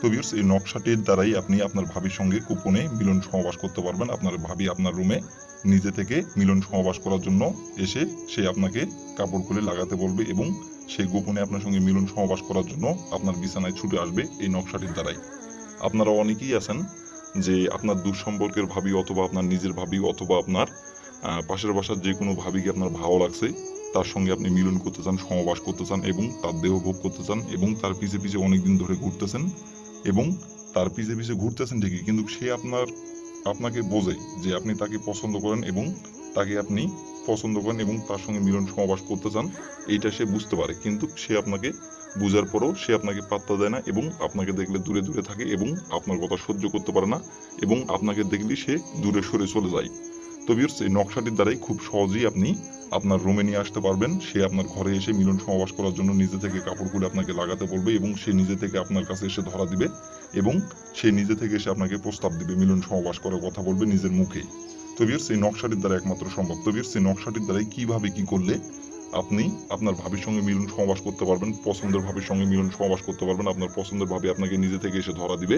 তো ভিউয়ার্স এই নকশাটির দ্বারাই আপনি আপনার ভাবির সঙ্গে গোপনে মিলন সহবাস করতে পারবেন। আপনার ভাবি আপনার রুমে নিজে থেকে মিলন সহবাস করার জন্য এসে সে আপনাকে কাপড় খুলে লাগাতে বলবে এবং সে গোপনে আপনার সঙ্গে মিলন সহবাস করার জন্য আপনার বিছানায় ছুটে আসবে এই নকশাটির দ্বারাই। আপনারা অনেকেই আছেন যে আপনার দুঃসম্পর্কের ভাবি অথবা আপনার নিজের ভাবি অথবা আপনার পাশের বাসার যে কোনো ভাবিকে আপনার ভালো লাগছে, তার সঙ্গে আপনি মিলন করতে চান সহবাস করতে চান এবং তার দেহ ভোগ করতে চান এবং তার পিছে পিছে অনেকদিন ধরে ঘুরতেছেন। এবং তার পিছে পিছে ঘুরতেছেন ঠিকই, কিন্তু সে আপনার, আপনাকে বোঝে যে আপনি তাকে পছন্দ করেন এবং তাকে আপনি পছন্দ করেন এবং তার সঙ্গে মিলন সমাবাস করতে চান, এইটা সে বুঝতে পারে। কিন্তু সে আপনাকে বোঝার পরও সে আপনাকে পাত্তা দেয় না এবং আপনাকে দেখলে দূরে দূরে থাকে এবং আপনার কথা সহ্য করতে পারে না এবং আপনাকে দেখলে সে দূরে সরে চলে যায়। তো এই নকশাটির দ্বারাই খুব সহজেই আপনি আপনার রুমে নিয়ে আসতে পারবেন। সে আপনার ঘরে এসে মিলন সমাবাস করার জন্য নিজে থেকে কাপড় খুলে আপনাকে লাগাতে বলবে এবং সে নিজে থেকে আপনার কাছে এসে ধরা দিবে এবং সে নিজে থেকে এসে আপনাকে প্রস্তাব দিবে, মিলন সমাবাস করার কথা বলবে নিজের মুখে। তো বিয়ার্স এই নকশাটির দ্বারা একমাত্র সম্ভব। তো বিয়ার্স এই নকশাটির দ্বারাই কীভাবে কি করলে আপনি আপনার ভাবির সঙ্গে মিলন সমাবাস করতে পারবেন, পছন্দের ভাবির সঙ্গে মিলন সমাবাস করতে পারবেন, আপনার পছন্দের ভাবি আপনাকে নিজে থেকে এসে ধরা দিবে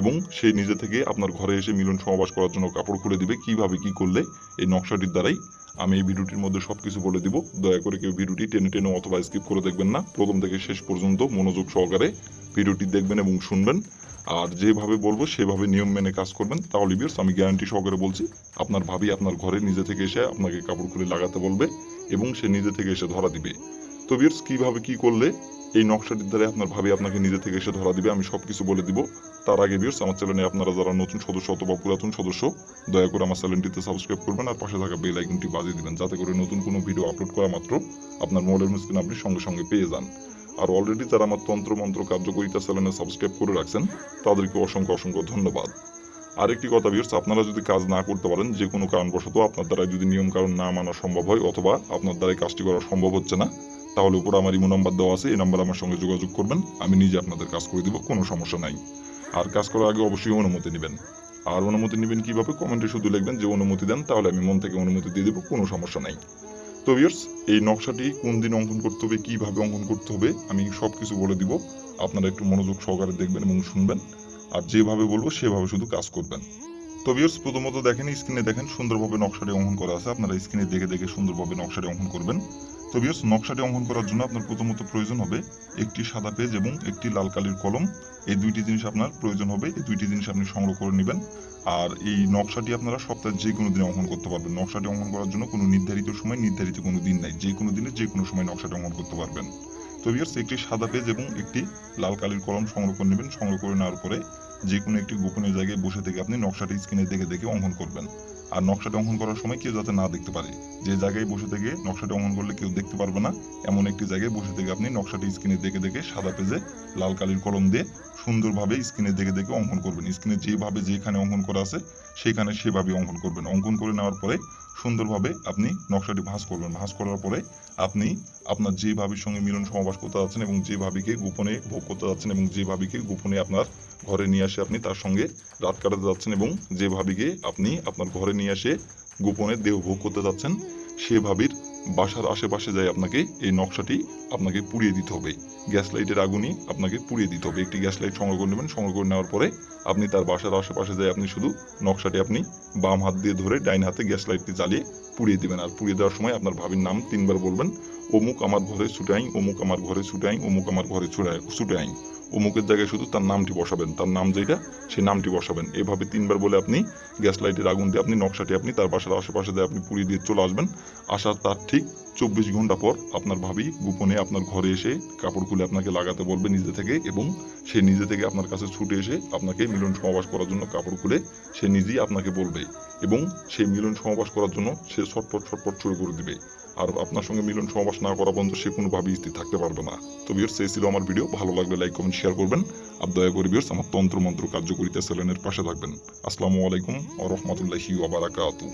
এবং সে নিজে থেকে আপনার ঘরে এসে মিলন সমাবাস করার জন্য কাপড় খুলে দিবে, কীভাবে কি করলে এই নকশাটির দ্বারাই আমি এই ভিডিওটির মধ্যে সব কিছু বলে দিব। দয়া করে কেউ ভিডিওটি টেনে টেনে অথবা স্কিপ করে দেখবেন না। প্রথম থেকে শেষ পর্যন্ত মনোযোগ সহকারে ভিডিওটি দেখবেন এবং শুনবেন। আর যেভাবে বলব, সেভাবে নিয়ম মেনে কাজ করবেন। তাহলে বিয়ার্স আমি গ্যারান্টি সহকারে বলছি, আপনার ভাবি আপনার ঘরে নিজে থেকে এসে আপনাকে কাপড় খুলে লাগাতে বলবে এবং সে নিজে থেকে এসে ধরা দিবে। তো বিয়ার্স কীভাবে কি করলে এই নকশাটির দ্বারা আপনার ভাবি আপনাকে নিজে থেকে এসে ধরা দিবে, আমি সবকিছু বলে দিব। তার আগে বিয়ার্স আমার চ্যানেলে আপনারা যারা নতুন সদস্য অথবা পুরাতন সদস্য, দয়া করে আমার চ্যানেলটিতে সাবস্ক্রাইব করবেন আর পাশে থাকা বেল আইকনটি বাজিয়ে দিবেন, যাতে করে নতুন কোনো ভিডিও আপলোড করা মাত্র আপনার মোবাইলের স্ক্রিন আপনি সঙ্গে সঙ্গে পেয়ে যান। আর অলরেডি যারা আমার তন্ত্র মন্ত্র কার্যকরিতা চ্যানেলে সাবস্ক্রাইব করে রাখছেন, তাদেরকে অসংখ্য অসংখ্য ধন্যবাদ। আরেকটি কথা বিয়ার্স আপনারা যদি কাজ না করতে পারেন, যে কোনো কারণবশত আপনার দ্বারা যদি নিয়ম কারণ না মানা সম্ভব হয় অথবা আপনার দ্বারা কাজটি করা সম্ভব হচ্ছে না তাহলে উপরে আমার ইমো নাম্বার দেওয়া আছে, এই নাম্বার আমার সঙ্গে যোগাযোগ করবেন, আমি নিজে আপনাদের কাজ করে দিব, কোনো সমস্যা নাই। আর কাজ করার আগে অবশ্যই অনুমতি নেবেন। আর অনুমতি নেবেন কীভাবে? কমেন্টে শুধু লিখবেন যে অনুমতি দেন, তাহলে আমি মন থেকে অনুমতি দিয়ে দেবো, কোনো সমস্যা নাই। তো ভিউয়ার্স এই নকশাটি কোন দিন অঙ্কন করতে হবে, কীভাবে অঙ্কন করতে হবে, আমি সব কিছু বলে দিব। আপনারা একটু মনোযোগ সহকারে দেখবেন এবং শুনবেন। আর যেভাবে বলব, সেভাবে শুধু কাজ করবেন। তো ভিউয়ার্স প্রথমত দেখেন স্ক্রিনে দেখেন, সুন্দরভাবে নকশাটি অঙ্কন করা আছে। আপনারা স্ক্রিনে দেখে দেখে সুন্দরভাবে নকশাটি অঙ্কন করবেন। তো ভিউয়ার্স নকশাটি অঙ্কন করার জন্য আপনার প্রথমত প্রয়োজন হবে একটি সাদা পেজ এবং একটি লাল কালির কলম। এই দুইটি জিনিস আপনার প্রয়োজন হবে, এই দুইটি জিনিস আপনি সংগ্রহ করে নেবেন। আর এই নকশাটি আপনারা সপ্তাহে যে কোনো দিনে অঙ্কন করতে পারবেন। নকশাটি অঙ্কন করার জন্য কোনো নির্ধারিত সময়, নির্ধারিত কোনো দিন নাই। যে কোনো দিনে যে কোনো সময় নকশাটি অঙ্কন করতে পারবেন। তো ভিউয়ার্স একটি সাদা পেজ এবং একটি লাল কালির কলম সংগ্রহ করে নেবেন। সংগ্রহ করে নেওয়ার পরে যে কোনো একটি গোপনীয় জায়গায় বসে থেকে আপনি নকশাটি স্ক্রিনে দেখে দেখে অঙ্কন করবেন। আর নকশাটি অঙ্কন করার সময় কেউ যাতে না দেখতে পারে যে জায়গায় বসে থেকে নকশাটা অঙ্কন করলে কেউ দেখতে পারবে না। এমন একটি জায়গায় বসে থেকে আপনি নকশাটি স্ক্রিনে দেখে দেখে সাদা পেজে লাল কালির কলম দিয়ে সুন্দরভাবে স্ক্রিনে দেখে দেখে অঙ্কন করবেন। স্ক্রিনে যেভাবে যেখানে অঙ্কন করা আছে, সেখানে সেভাবে অঙ্কন করবেন। অঙ্কন করে নেওয়ার পরে সুন্দরভাবে আপনি নকশাটি ভাঁজ করবেন। ভাঁজ করার পরে আপনি আপনার যে ভাবির সঙ্গে মিলন সমাবাস করতে যাচ্ছেন এবং যে ভাবিকে গোপনে ভোগ করতে যাচ্ছেন এবং যে ভাবিকে গোপনে আপনার ঘরে নিয়ে আসে আপনি তার সঙ্গে রাত কাটাতে যাচ্ছেন এবং যে ভাবিকে আপনি আপনার ঘরে নিয়ে এসে গোপনে দেহ ভোগ করতে যাচ্ছেন, সে ভাবির বাসার আশেপাশে যায় আপনাকে এই নকশাটি আপনাকে পুড়িয়ে দিতে হবে। গ্যাস লাইটের আগুনই আপনাকে পুড়িয়ে দিতে হবে। একটি গ্যাস লাইট সংগ্রহ করে নেবেন, সংগ্রহ করে নেওয়ার পরে আপনি তার বাসার আশেপাশে যায় আপনি শুধু নকশাটি আপনি বাম হাত দিয়ে ধরে ডাইন হাতে গ্যাস লাইটটি জ্বালিয়ে পুড়িয়ে দিবেন। আর পুড়িয়ে দেওয়ার সময় আপনার ভাবির নাম তিনবার বলবেন, অমুক আমার ঘরে ছুটে আইন অমুক আমার ঘরে ছুটে আইন অমুক আমার ঘরে ছুটে ছুটে আইন অমুকের জায়গায় শুধু তার নামটি বসাবেন, তার নাম যেটা, সেই নামটি বসাবেন। এভাবে তিনবার বলে আপনি গ্যাস লাইটের আগুন দিয়ে আপনি নকশাটি আপনি তার বাসার আশেপাশে দিয়ে আপনি পুড়িয়ে দিয়ে চলে আসবেন। আসার তার ঠিক চব্বিশ ঘণ্টা পর আপনার ভাবি গোপনে আপনার ঘরে এসে কাপড় খুলে আপনাকে লাগাতে বলবে নিজে থেকে এবং সে নিজে থেকে আপনার কাছে ছুটে এসে আপনাকে মিলন সমাবাস করার জন্য কাপড় খুলে সে নিজেই আপনাকে বলবে এবং সেই মিলন সমাবাস করার জন্য সে ছটপট ছটপট শুরু করে দিবে। আর আপনার সঙ্গে মিলন সমাবেশ না করা পর্যন্ত সে কোনোভাবেই স্থির থাকতে পারবে না। তো বিয়ার্স এই ছিল আমার ভিডিও ভালো লাগলে লাইক কমেন্ট শেয়ার করবেন। আর দয়া করে বিয়ার্স আমার তন্ত্র মন্ত্র কার্যকরিতা চ্যানেলের পাশে থাকবেন। আসসালামু আলাইকুম ও রহমতুল্লাহি ওবারাকাতু